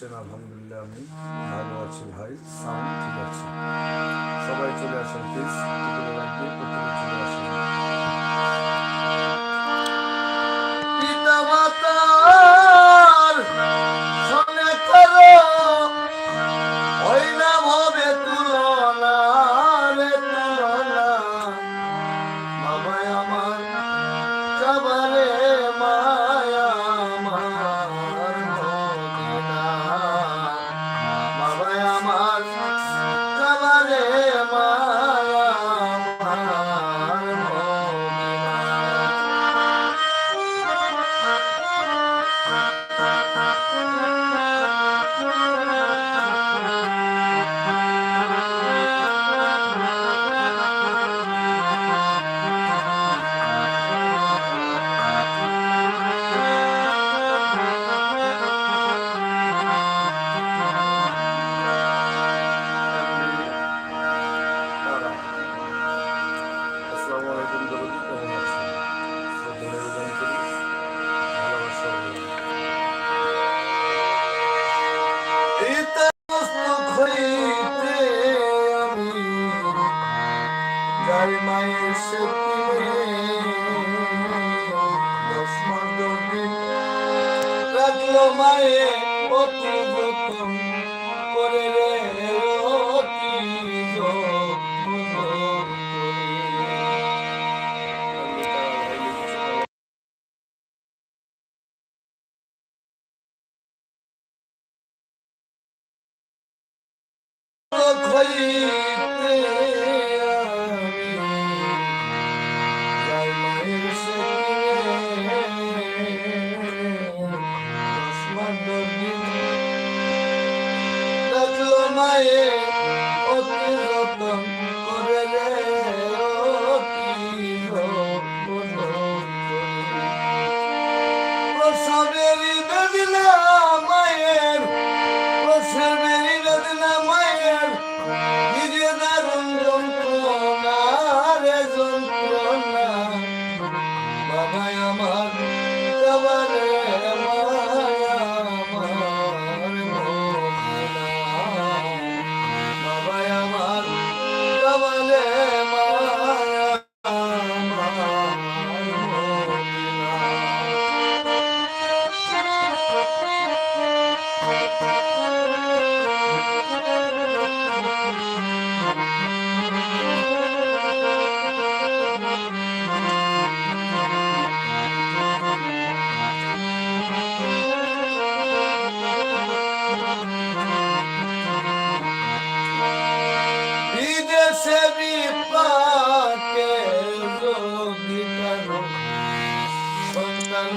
আসছেন আলহামদুলিল্লাহ আমি ভালো আছি ভাই। সাউন্ড ঠিক আছে। সবাই চলে আসেন প্লিজ Oi.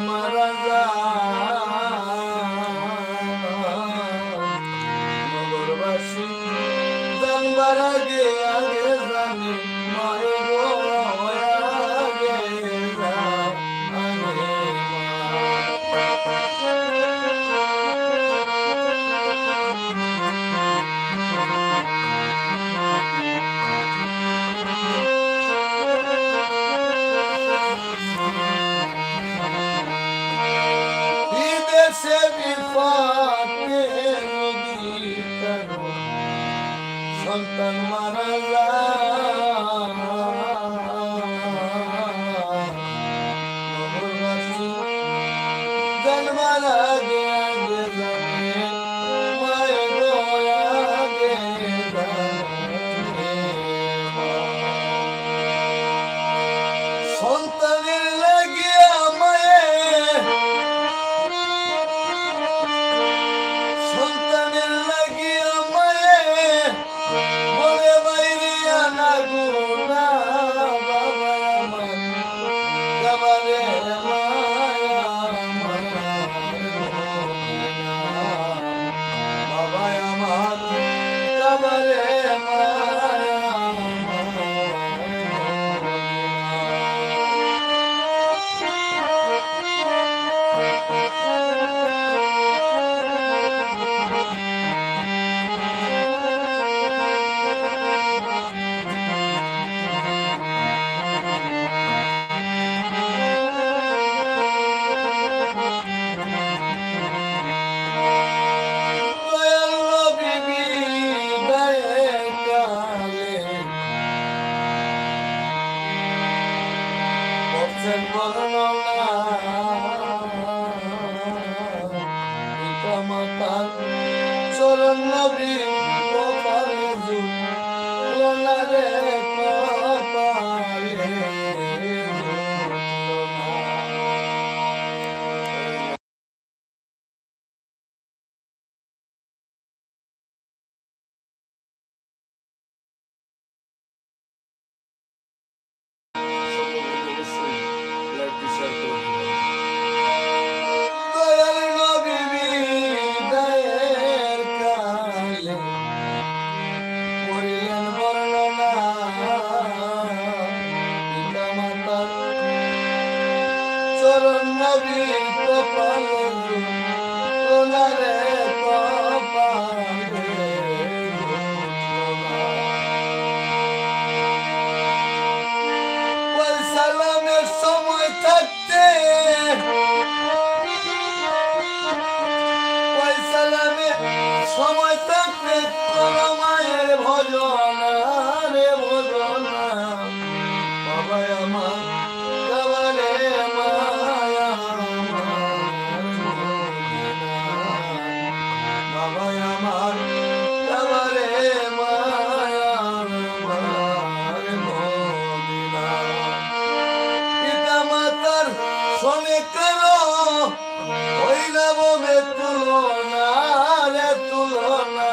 মারা যায় se mi fa che lo dicano santan maralla ganmala de de সন্তানের চরণ সনে কেন হইলাম তুলনা রে তুলনা।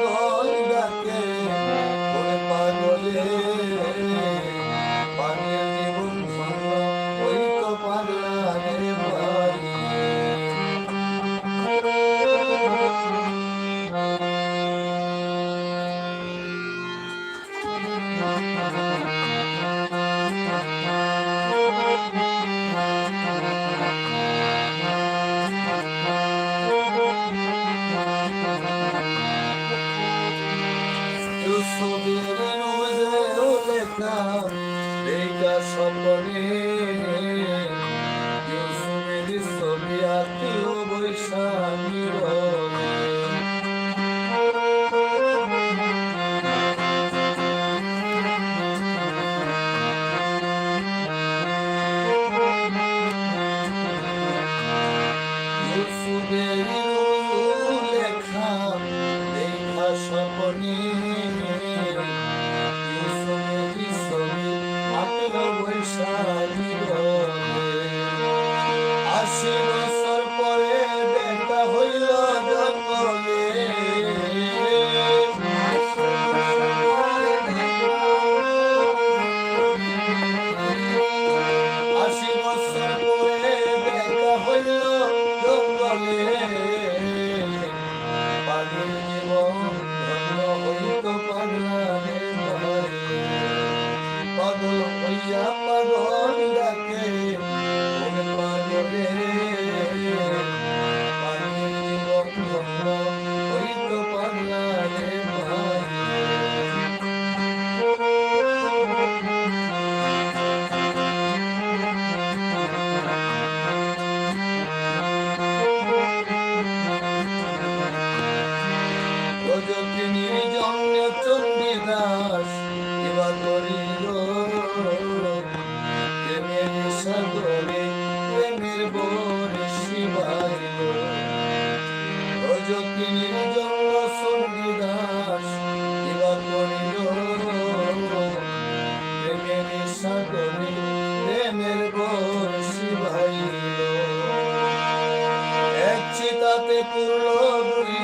তোমরা সকলে ইউসুফের ছবি আঁকিও বৈশাখী লেখা লেখা স্বপনে Lord, we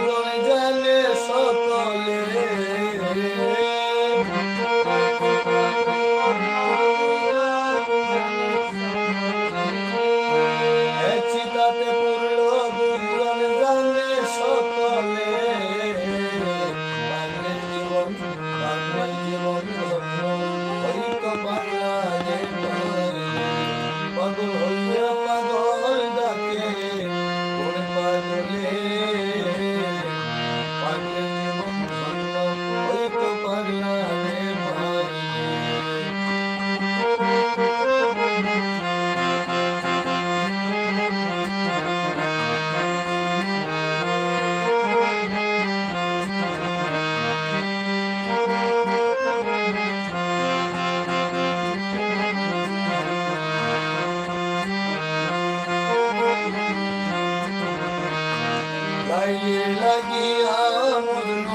গায়ে লাগিয়া মন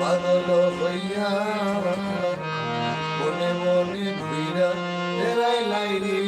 বাদল হইয়া মনে মনে ঘুরা এরাই লাইরে